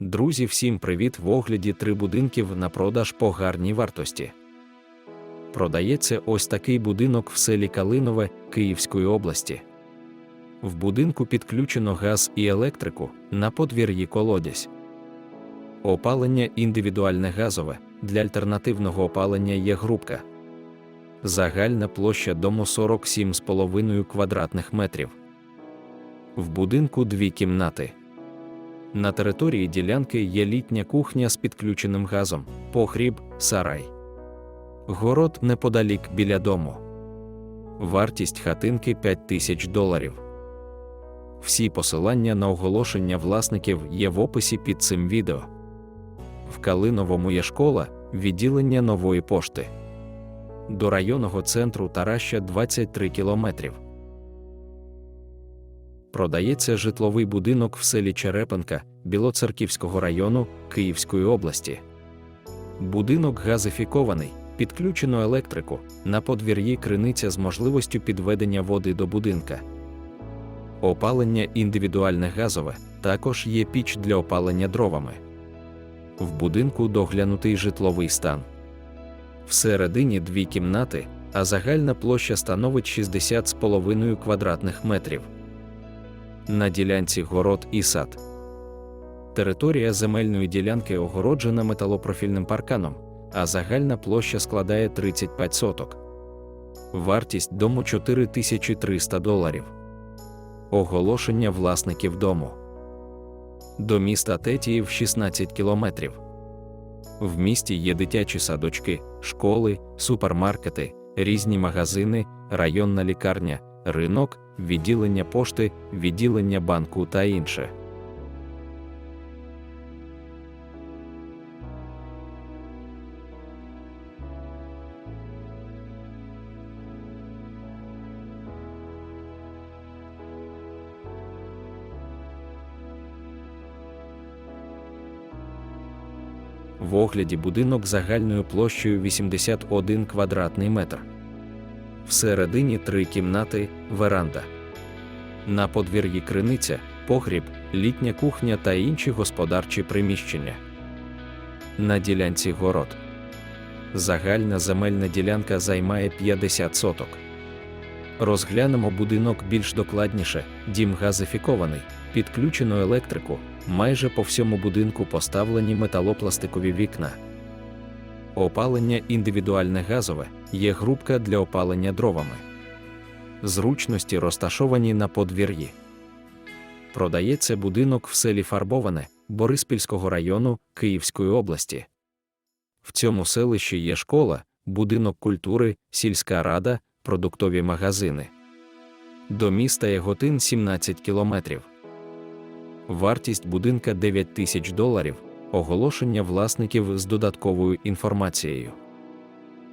Друзі, всім привіт! В огляді три будинків на продаж по гарній вартості. Продається ось такий будинок в селі Калинове Київської області. В будинку підключено газ і електрику на подвір'ї колодязь. Опалення індивідуальне газове. Для альтернативного опалення є грубка. Загальна площа дому 47,5 квадратних метрів. В будинку дві кімнати. На території ділянки є літня кухня з підключеним газом, погріб, сарай. Город неподалік біля дому. Вартість хатинки 5 тисяч доларів. Всі посилання на оголошення власників є в описі під цим відео. В Калиновому є школа, відділення нової пошти. До районного центру Тараща 23 кілометрів. Продається житловий будинок в селі Черепенка Білоцерківського району Київської області. Будинок газифікований, підключено електрику, на подвір'ї криниця з можливістю підведення води до будинка. Опалення індивідуальне газове, також є піч для опалення дровами. В будинку доглянутий житловий стан. Всередині дві кімнати, а загальна площа становить 60,5 квадратних метрів. На ділянці город і сад. Територія земельної ділянки огороджена металопрофільним парканом, а загальна площа складає 35 соток. Вартість дому 4300 доларів. Оголошення власників дому. До міста Тетіїв 16 кілометрів. В місті є дитячі садочки, школи, супермаркети, різні магазини, районна лікарня, ринок, відділення пошти, відділення банку та інше. В огляді будинок загальною площею 81 квадратний метр. Всередині три кімнати, веранда. На подвір'ї криниця, погріб, літня кухня та інші господарчі приміщення. На ділянці город. Загальна земельна ділянка займає 50 соток. Розглянемо будинок більш докладніше. Дім газифікований, підключено електрику, майже по всьому будинку поставлені металопластикові вікна. Опалення індивідуальне газове, є грубка для опалення дровами. Зручності розташовані на подвір'ї. Продається будинок в селі Фарбоване Бориспільського району Київської області. В цьому селищі є школа, будинок культури, сільська рада, продуктові магазини. До міста Яготин 17 кілометрів. Вартість будинка 9 тисяч доларів. Оголошення власників з додатковою інформацією.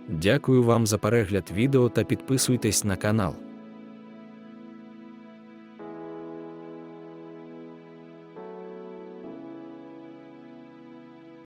Дякую вам за перегляд відео та підписуйтесь на канал.